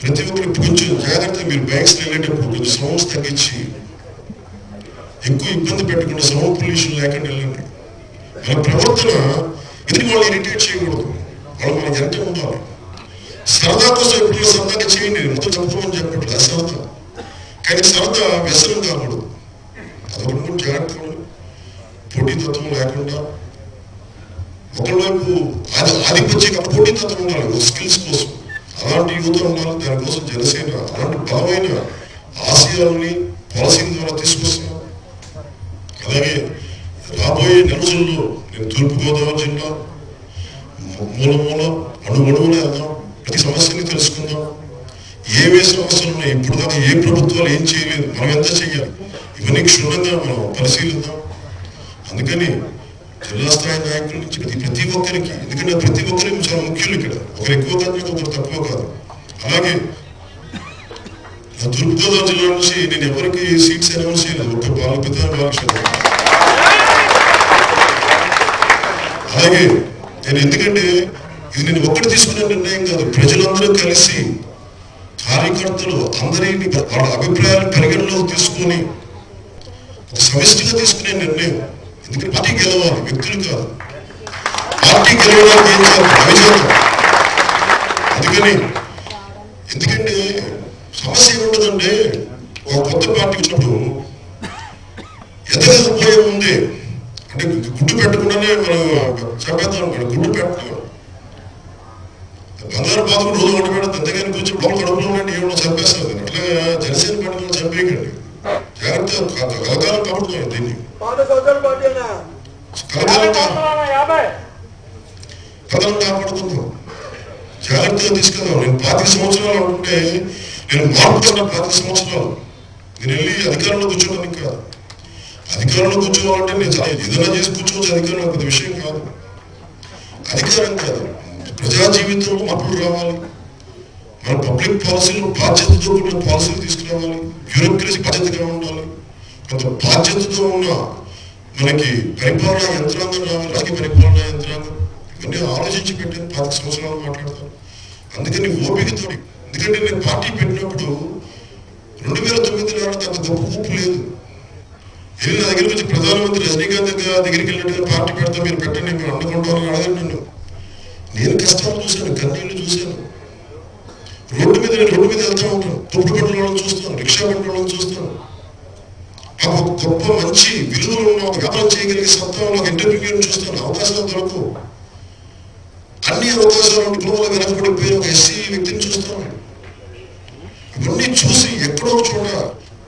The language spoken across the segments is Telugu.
ప్రతి ఒక్కరు కొంచెం జాగ్రత్త మీరు బైక్స్ వెళ్ళేటప్పుడు కొంచెం సౌండ్స్ తగ్గించి ఎక్కువ ఇబ్బంది పెట్టకుండా సౌండ్ పొల్యూషన్ లేకుండా వెళ్ళండి. మన ప్రవర్తన ఎదుటి వాళ్ళు ఇరిటేట్ చేయకూడదు? వాళ్ళు మనకి ఎంత ఉండాలి. సరదా కోసం ఎప్పుడు సరదాగా చేయండి. మొత్తం చంపుకోమని చెప్పట్లేదు. సరదా కానీ సరదా వ్యసనం కాకూడదు. అది కూడా జాగ్రత్త. పోటీతత్వం లేకుండా ఒకవైపు అది ఆధిపత్య పోటీతత్వం ఉండాలి స్కిల్స్ కోసం అలాంటి యువత ఉండాలి దానికోసం జనసేన అలాంటి బలమైన ఆశయాలని పాలసీల ద్వారా తీసుకొస్తున్నాం అలాగే రాబోయే నెల రోజుల్లో నేను తూర్పుగోదావరి జిల్లా మూల మూల అణువణువులే వెళ్దాం ప్రతి సమస్యని తెలుసుకుందాం. ఏవే సమస్యలు ఉన్నాయి ఇప్పుడు దాకా ఏ ప్రభుత్వాలు ఏం చేయలేదు మనం ఎంత చేయాలి ఇవన్నీ క్షుణ్ణంగా మనం పరిశీలిద్దాం. అందుకని జిల్లా స్థాయి నాయకుల నుంచి ప్రతి ప్రతి ఒక్కరికి ఎందుకంటే ప్రతి ఒక్కరికి చాలా ముఖ్యులు ఇక్కడ. ఒకరు ఎక్కువ కాదు ఒకరు తక్కువ కాదు. అలాగే తూర్పుగోదావరి జిల్లా నుంచి నేను ఎవరికి సీట్స్ అనౌన్స్ చేయలేదు. ఒక బాలపిత అలాగే నేను ఎందుకంటే ఇది నేను ఒక్కటి తీసుకునే నిర్ణయం కాదు. ప్రజలందరూ కలిసి కార్యకర్తలు అందరినీ వాళ్ళ అభిప్రాయాలు పరిగణలోకి తీసుకొని ఒక సమిష్టిగా తీసుకునే నిర్ణయం. ఎందుకంటే పార్టీ గెలవాలి వ్యక్తులు కాదు పార్టీ గెలవడానికి ఏం చేయాలి అవిచేతం అందుకని ఎందుకంటే సమస్య ఏముంటుందంటే ఒక కొత్త పార్టీ వచ్చినప్పుడు ఎదగకపోయే ఉంది? అంటే గుడ్డు పెట్టకుండానే మనం చెప్పేద్దాం అనుకోండి గుడ్డు పెట్టడం. బంగారు బాధకు రోజు వంట పెడతాం అంతేగాని కొంచెం లోపల కడుపులో ఉండండి ఏమన్నా చంపేస్తుంది అట్లా జనసేన పార్టీలో చంపేయకండి. జాగ్రత్తగా కలకాలం కాపాడుకోండి దీన్ని పాత కాపాడుకుందాం జాగ్రత్తగా తీసుకెళ్దాం నేను పాతిక సంవత్సరాలు ఉంటే నేను మారుతున్న పాతిక సంవత్సరాలు నేను వెళ్ళి అధికారంలో కూర్చోడానికి కాదు అధికారంలో కూర్చోవాలంటే నేను ఏదైనా చేసి కూర్చోవచ్చు అధికారంలో పెద్ద విషయం కాదు అధికారం కాదు ప్రజా జీవితంలో మార్పులు రావాలి మన పబ్లిక్ పాలసీలో బాధ్యతతో కూడిన పాలసీలు తీసుకురావాలి బ్యూరోక్రసీ బాధ్యతగా ఉండాలి? కొంత బాధ్యతతో ఉన్న మనకి పరిపాలనా యంత్రాంగం రావాలి రాజకీయ పరిపాలనా యంత్రాంగం. ఇవన్నీ ఆలోచించి పెట్టిన పాతిక సంవత్సరాలు మాట్లాడతాను అందుకని ఓపికతో ఎందుకంటే నేను పార్టీ పెట్టినప్పుడు రెండు వేల తొమ్మిది నాటి అంత గొప్ప ఊపు లేదు. వెళ్ళిన నా దగ్గరికి వచ్చి ప్రధానమంత్రి రజనీకాంత్ దగ్గరికి వెళ్ళినట్టుగా పార్టీ పెడతా మీరు పెట్టండి మీరు అండుకుంటామని అడగండి నన్ను. నేను కష్టాలు చూశాను కన్నీళ్ళు చూశాను. రోడ్డు నేను రోడ్డు మీద వెళ్తూ ఉంటాను తొట్టు బండ్ల వాళ్ళని చూస్తాను రిక్షా బండ్ల వాళ్ళని చూస్తాను నాకు ఒక గొప్ప మంచి విలువలు ఉన్న వ్యాపారం చేయగలిగే సత్తా ఉన్న ఒక చూస్తాను అవకాశాలు దొరకవు. అన్ని అవకాశాలు కుటుంబంలో వెనకబడిపోయిన ఒక ఎస్సీ వ్యక్తిని చూస్తాను ఇవన్నీ చూసి ఎక్కడో చూడ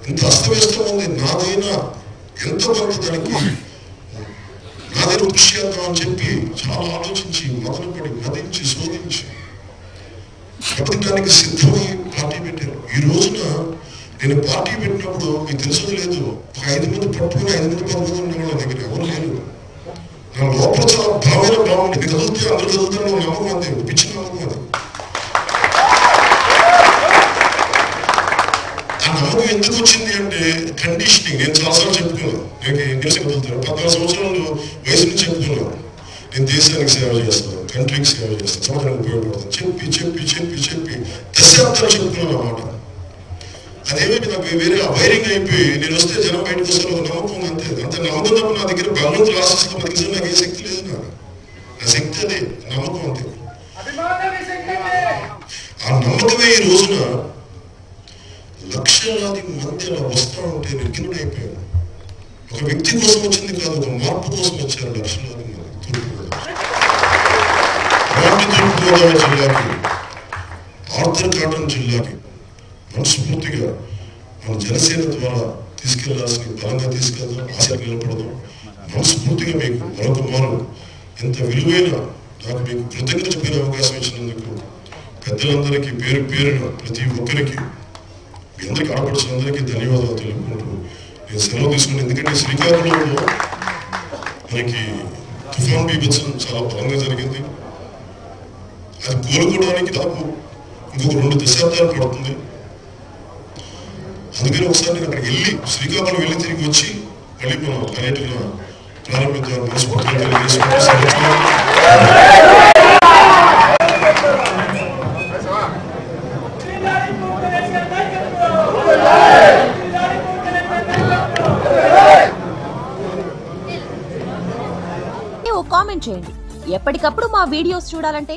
ఇంత అస్తవ్యస్తం ఉంది. నాదైనా ఎంత కొంత దానికి నాదైనా కృషి చేద్దాం అని చెప్పి చాలా ఆలోచించి మదనపడి మదించి శోధించి బ్రతకడానికి సిద్ధమై పార్టీ పెట్టారు ఈ రోజున నేను పార్టీ పెట్టినప్పుడు మీకు తెలుసో లేదు ఒక ఐదు మంది పట్టుకుని ఐదు మంది పది మంది ఉండేవాళ్ళ దగ్గర ఎవరు లేరు నా లోపల చాలా బలమైన భావం ఉంది. ఇది కదిలితే అందరూ కదులుతారని ఒక నమ్మకం అంతే పిచ్చి నమ్మకం అది ఆ నమ్మకం ఎందుకు వచ్చింది అంటే కండిషనింగ్ నేను చాలాసార్లు చెప్పుకున్నాను నేను న్యూస్ కదులుతాను పద్నాలుగు సంవత్సరాలు వయసు నుంచి చెప్పుకున్నాను నేను దేశానికి సేవ చేస్తాను కంట్రీకి సేవ చేస్తాను సమాజానికి ఉపయోగపడుతుంది చెప్పి చెప్పి చెప్పి చెప్పి దశాబ్దాలు చెప్తున్నాను అన్నమాట అదేమిటి నాకు వేరే వైరింగ్ అయిపోయి నేను వస్తే జనం బయటకు వస్తారు ఒక నమ్మకం అంతే అంత నమ్మకం తప్ప నా దగ్గర భగవంతుడు ఆశిస్తున్న బతికిన నాకు ఏ శక్తి లేదు నాకు నా శక్తి అదే నమ్మకం అంతే ఆ నమ్మకమే ఈ రోజున లక్షలాది మధ్య వస్తా ఉంటే నేను కింద అయిపోయాను ఒక వ్యక్తి కోసం వచ్చింది కాదు ఒక మార్పు కోసం వచ్చారు లక్షలాది మంది తూర్పుగోదావరి అలాంటి జిల్లాకి ఆర్థర్ జిల్లాకి మనస్ఫూర్తిగా మన జనసేన ద్వారా తీసుకెళ్ళాల్సిన బలంగా తీసుకెళ్దాం ఆశలు నిలబడదాం మనస్ఫూర్తిగా మీకు మరొక మారు ఎంత విలువైన నాకు మీకు కృతజ్ఞత చెప్పే అవకాశం ఇచ్చినందుకు పెద్దలందరికీ పేరు పేరున ప్రతి ఒక్కరికి మీ అందరికీ ఆడపడుచులందరికీ ధన్యవాదాలు తెలుపుకుంటూ నేను సెలవు తీసుకుని ఎందుకంటే శ్రీకాకుళంలో మనకి తుఫాన్ బీభత్సం చాలా బలంగా జరిగింది. అది కోలుకోవడానికి దాపు ఇంకొక రెండు దశాబ్దాలు పడుతుంది. అందుకని ఒకసారి నేను అక్కడికి వెళ్ళి శ్రీకాకుళం వెళ్ళి తిరిగి వచ్చి మళ్ళీ మనం పర్యటన కామెంట్ చేయండి. ఎప్పటికప్పుడు మా వీడియోస్ చూడాలంటే